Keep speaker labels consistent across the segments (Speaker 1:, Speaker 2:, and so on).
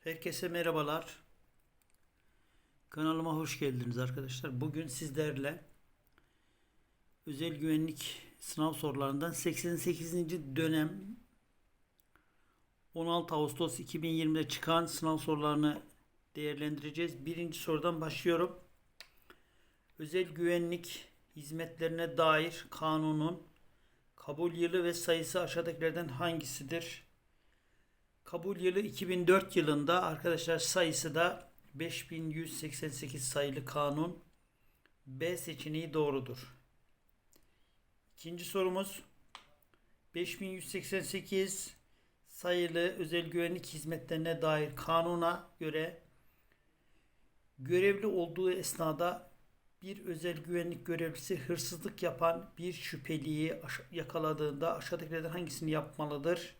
Speaker 1: Herkese merhabalar. Kanalıma hoş geldiniz arkadaşlar. Bugün sizlerle özel güvenlik sınav sorularından 88. dönem 16 Ağustos 2020'de çıkan sınav sorularını değerlendireceğiz. Birinci sorudan başlıyorum. Özel güvenlik hizmetlerine dair kanunun kabul yılı ve sayısı aşağıdakilerden hangisidir? Kabul yılı 2004 yılında arkadaşlar sayısı da 5188 sayılı kanun. B seçeneği doğrudur. İkinci sorumuz 5188 sayılı özel güvenlik hizmetlerine dair kanuna göre görevli olduğu esnada bir özel güvenlik görevlisi hırsızlık yapan bir şüpheliyi yakaladığında aşağıdakilerden hangisini yapmalıdır?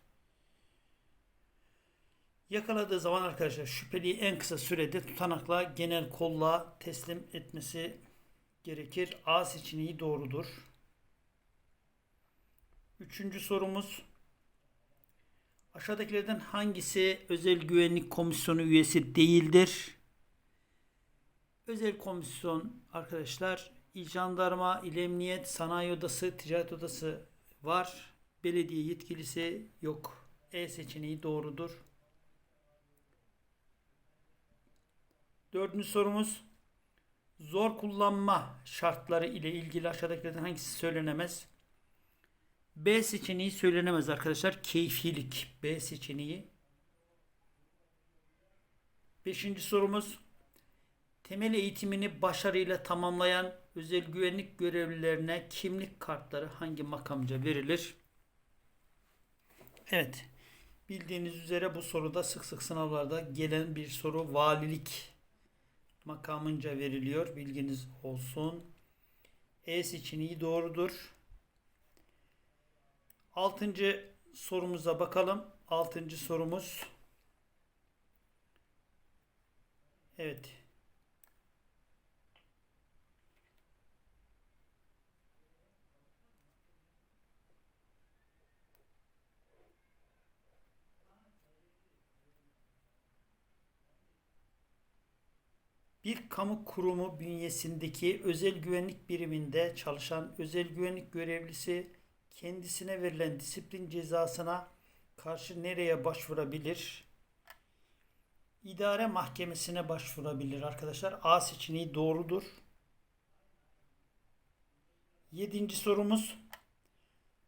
Speaker 1: Yakaladığı zaman arkadaşlar şüpheliyi en kısa sürede tutanakla genel kolla teslim etmesi gerekir. A seçeneği doğrudur. Üçüncü sorumuz. Aşağıdakilerden hangisi özel güvenlik komisyonu üyesi değildir? Özel komisyon arkadaşlar İl Jandarma, İl Emniyet, Sanayi Odası, Ticaret Odası var. Belediye yetkilisi yok. E seçeneği doğrudur. Dördüncü sorumuz. Zor kullanma şartları ile ilgili aşağıdakilerden hangisi söylenemez? B seçeneği söylenemez arkadaşlar. Keyfilik. B seçeneği. Beşinci sorumuz. Temel eğitimini başarıyla tamamlayan özel güvenlik görevlilerine kimlik kartları hangi makamca verilir? Evet. Bildiğiniz üzere bu soruda sık sık sınavlarda gelen bir soru valilik makamınca veriliyor. Bilginiz olsun. E seçeneği doğrudur. Altıncı sorumuza bakalım. Altıncı sorumuz. Evet. Bir kamu kurumu bünyesindeki özel güvenlik biriminde çalışan özel güvenlik görevlisi kendisine verilen disiplin cezasına karşı nereye başvurabilir? İdare mahkemesine başvurabilir arkadaşlar. A seçeneği doğrudur. Yedinci sorumuz.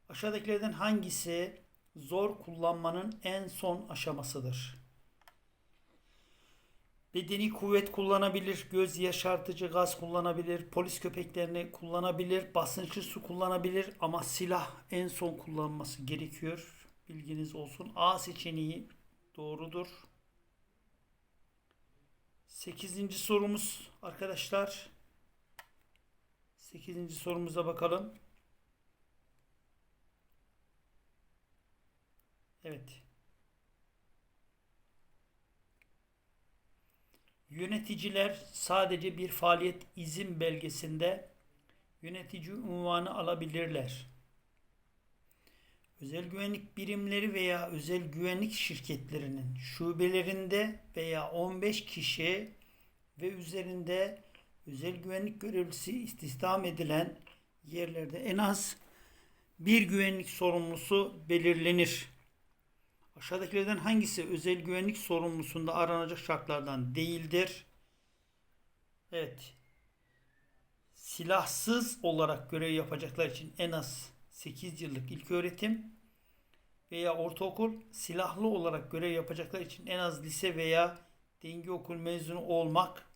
Speaker 1: Aşağıdakilerden hangisi zor kullanmanın en son aşamasıdır? Bedeni kuvvet kullanabilir, göz yaşartıcı gaz kullanabilir, polis köpeklerini kullanabilir, basınçlı su kullanabilir ama silah en son kullanması gerekiyor. Bilginiz olsun. A seçeneği doğrudur. Sekizinci sorumuz arkadaşlar. Sekizinci sorumuza bakalım. Evet. Yöneticiler sadece bir faaliyet izin belgesinde yönetici unvanı alabilirler. Özel güvenlik birimleri veya özel güvenlik şirketlerinin şubelerinde veya 15 kişi ve üzerinde özel güvenlik görevlisi istihdam edilen yerlerde en az bir güvenlik sorumlusu belirlenir. Aşağıdakilerden hangisi özel güvenlik sorumlusunda aranacak şartlardan değildir? Evet. Silahsız olarak görev yapacaklar için en az 8 yıllık ilk öğretim veya ortaokul, silahlı olarak görev yapacaklar için en az lise veya denge okul mezunu olmak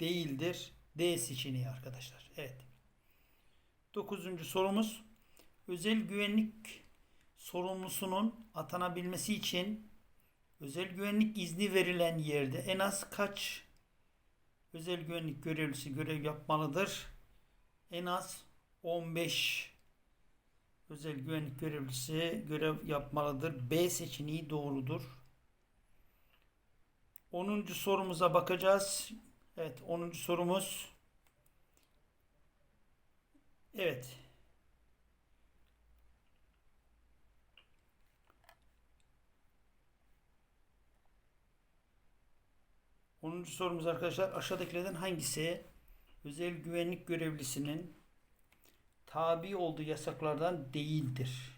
Speaker 1: değildir. D seçeneği arkadaşlar. Evet. Dokuzuncu sorumuz. Özel güvenlik sorumlusunun atanabilmesi için özel güvenlik izni verilen yerde en az kaç özel güvenlik görevlisi görev yapmalıdır? En az 15 özel güvenlik görevlisi görev yapmalıdır. B seçeneği doğrudur. 10. sorumuza bakacağız. Evet 10. sorumuz. Evet. 10. sorumuz arkadaşlar aşağıdakilerden hangisi özel güvenlik görevlisinin tabi olduğu yasaklardan değildir?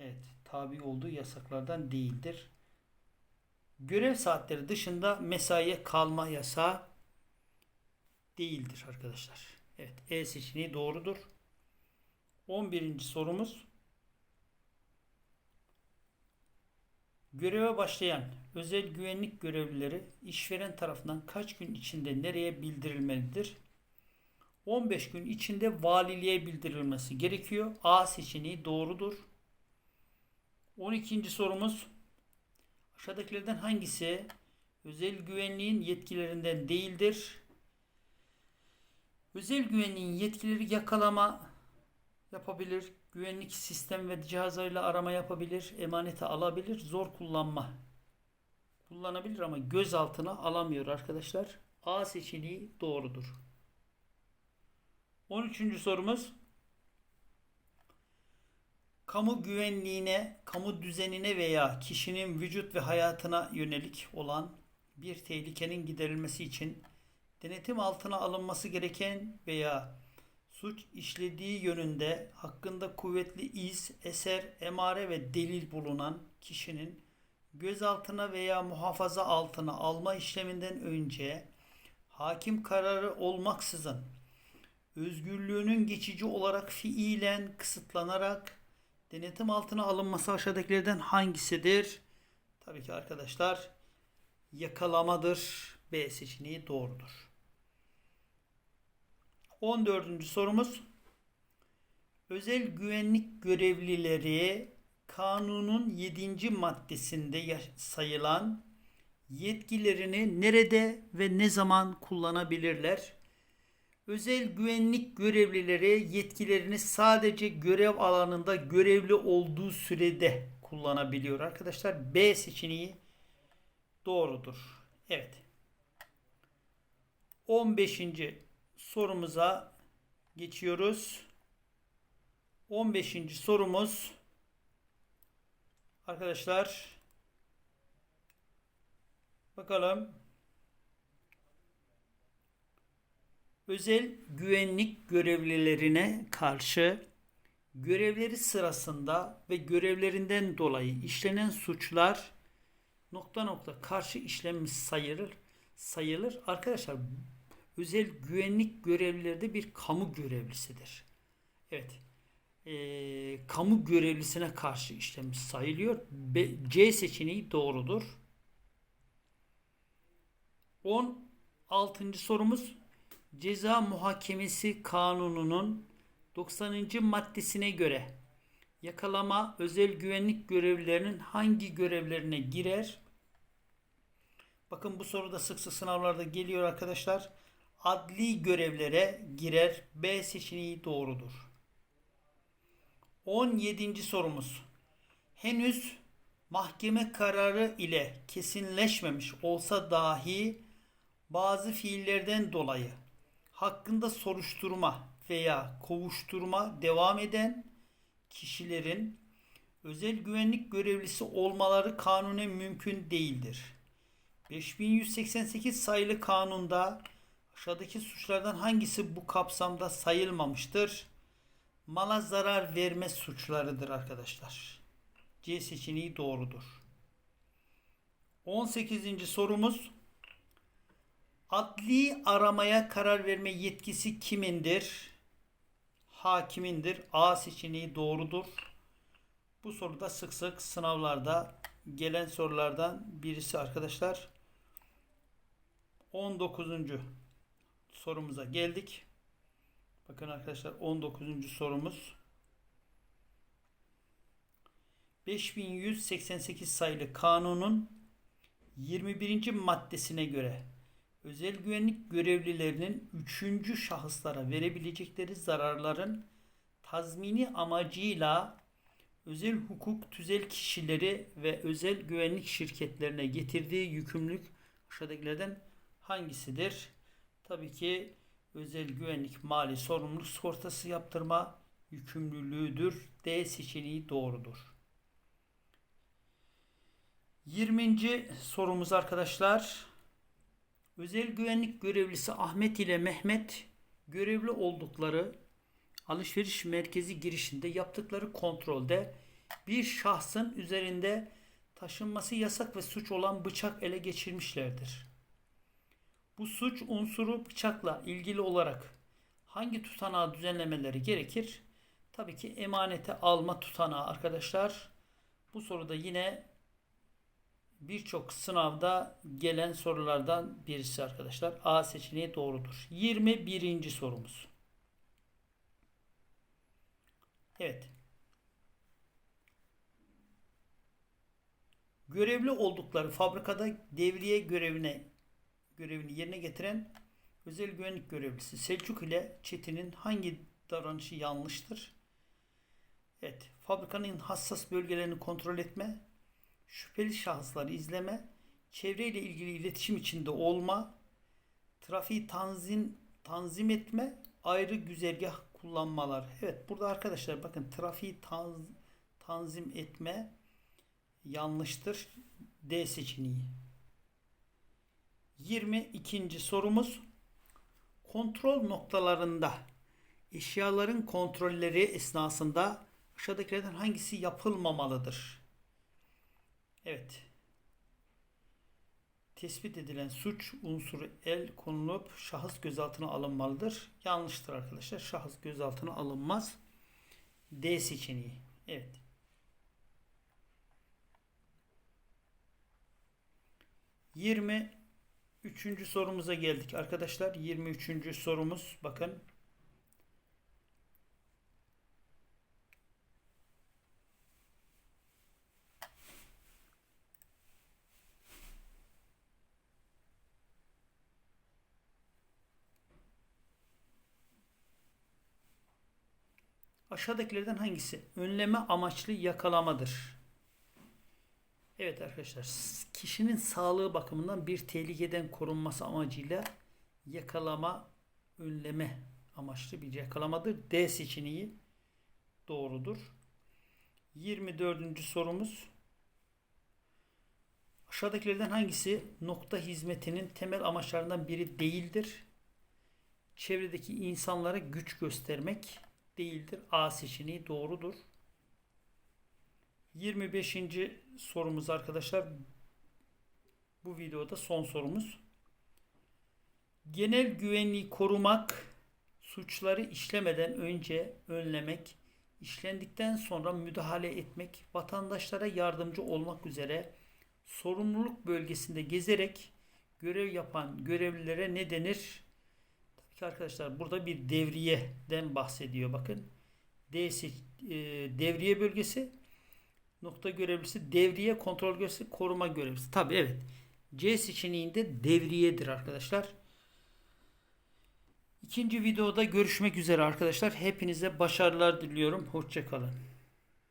Speaker 1: Evet, tabi olduğu yasaklardan değildir. Görev saatleri dışında mesaiye kalma yasağı değildir arkadaşlar. Evet, E seçeneği doğrudur. 11. sorumuz Göreve başlayan özel güvenlik görevlileri işveren tarafından kaç gün içinde nereye bildirilmelidir? 15 gün içinde valiliğe bildirilmesi gerekiyor. A seçeneği doğrudur. 12. sorumuz aşağıdakilerden hangisi özel güvenliğin yetkilerinden değildir? Özel güvenliğin yetkileri yakalama yapabilir, güvenlik sistem ve cihazlarıyla arama yapabilir, emanete alabilir, zor kullanma kullanabilir ama gözaltına alamıyor arkadaşlar. A seçeneği doğrudur. 13. sorumuz kamu güvenliğine, kamu düzenine veya kişinin vücut ve hayatına yönelik olan bir tehlikenin giderilmesi için denetim altına alınması gereken veya suç işlediği yönünde hakkında kuvvetli iz, eser, emare ve delil bulunan kişinin gözaltına veya muhafaza altına alma işleminden önce hakim kararı olmaksızın özgürlüğünün geçici olarak fiilen kısıtlanarak denetim altına alınması aşağıdakilerden hangisidir? Tabii ki arkadaşlar yakalamadır. B seçeneği doğrudur. 14. sorumuz özel güvenlik görevlileri kanunun 7. maddesinde sayılan yetkilerini nerede ve ne zaman kullanabilirler? Özel güvenlik görevlileri yetkilerini sadece görev alanında görevli olduğu sürede kullanabiliyor arkadaşlar. B seçeneği doğrudur. Evet. 15. sorumuza geçiyoruz. 15. sorumuz arkadaşlar bakalım özel güvenlik görevlilerine karşı görevleri sırasında ve görevlerinden dolayı işlenen suçlar nokta nokta karşı işlenmiş sayılır. sayılır. Arkadaşlar özel güvenlik görevlileri de bir kamu görevlisidir. Evet. E, kamu görevlisine karşı işlenmiş sayılıyor. B, C seçeneği doğrudur. 16. sorumuz Ceza Muhakemesi Kanunu'nun 90. maddesine göre yakalama özel güvenlik görevlilerinin hangi görevlerine girer? Bakın bu soruda sık sık sınavlarda geliyor arkadaşlar. Adli görevlere girer. B seçeneği doğrudur. 17. sorumuz. Henüz mahkeme kararı ile kesinleşmemiş olsa dahi bazı fiillerden dolayı hakkında soruşturma veya kovuşturma devam eden kişilerin özel güvenlik görevlisi olmaları kanunen mümkün değildir. 5188 sayılı kanunda aşağıdaki suçlardan hangisi bu kapsamda sayılmamıştır? Mala zarar verme suçlarıdır arkadaşlar. C seçeneği doğrudur. 18. sorumuz Adli aramaya karar verme yetkisi kimindir? Hakimindir. A seçeneği doğrudur. Bu soruda sık sık sınavlarda gelen sorulardan birisi arkadaşlar. 19. sorumuza geldik. Bakın arkadaşlar 19. sorumuz. 5188 sayılı kanunun 21. maddesine göre özel güvenlik görevlilerinin üçüncü şahıslara verebilecekleri zararların tazmini amacıyla özel hukuk tüzel kişileri ve özel güvenlik şirketlerine getirdiği yükümlülük aşağıdakilerden hangisidir? Tabii ki özel güvenlik mali sorumluluk sigortası yaptırma yükümlülüğüdür. D seçeneği doğrudur. 20. sorumuz arkadaşlar Özel güvenlik görevlisi Ahmet ile Mehmet görevli oldukları alışveriş merkezi girişinde yaptıkları kontrolde bir şahsın üzerinde taşınması yasak ve suç olan bıçak ele geçirmişlerdir. Bu suç unsuru bıçakla ilgili olarak hangi tutanağı düzenlemeleri gerekir? Tabii ki emanete alma tutanağı arkadaşlar. Bu soruda yine birçok sınavda gelen sorulardan birisi arkadaşlar. A seçeneği doğrudur. 21. sorumuz. Evet. Görevli oldukları fabrikada devriye görevine görevini yerine getiren özel güvenlik görevlisi Selçuk ile Çetin'in hangi davranışı yanlıştır? Evet, fabrikanın hassas bölgelerini kontrol etme, şüpheli şahısları izleme, çevreyle ilgili iletişim içinde olma, trafiği tanzim tanzim etme, ayrı güzergah kullanmalar. Evet, burada arkadaşlar bakın trafiği tanz, tanzim etme yanlıştır. D seçeneği. 22. sorumuz kontrol noktalarında eşyaların kontrolleri esnasında aşağıdakilerden hangisi yapılmamalıdır? Evet. Tespit edilen suç unsuru el konulup şahıs gözaltına alınmalıdır. Yanlıştır arkadaşlar. Şahıs gözaltına alınmaz. D seçeneği. Evet. Yirmi üçüncü sorumuza geldik arkadaşlar. 23. sorumuz bakın. Aşağıdakilerden hangisi önleme amaçlı yakalamadır? Evet arkadaşlar, kişinin sağlığı bakımından bir tehlikeden korunması amacıyla yakalama, önleme amaçlı bir yakalamadır. D seçeneği doğrudur. 24. sorumuz. Aşağıdakilerden hangisi nokta hizmetinin temel amaçlarından biri değildir? Çevredeki insanlara güç göstermek değildir. A seçeneği doğrudur. 25. sorumuz arkadaşlar. Bu videoda son sorumuz. Genel güvenliği korumak, suçları işlemeden önce önlemek, işlendikten sonra müdahale etmek, vatandaşlara yardımcı olmak üzere sorumluluk bölgesinde gezerek görev yapan görevlilere ne denir? Tabii ki arkadaşlar burada bir devriyeden bahsediyor bakın. E, devriye bölgesi nokta görevlisi devriye kontrol görevlisi koruma görevlisi. Tabi evet. C seçeneğinde devriyedir arkadaşlar. İkinci videoda görüşmek üzere arkadaşlar. Hepinize başarılar diliyorum. Hoşçakalın.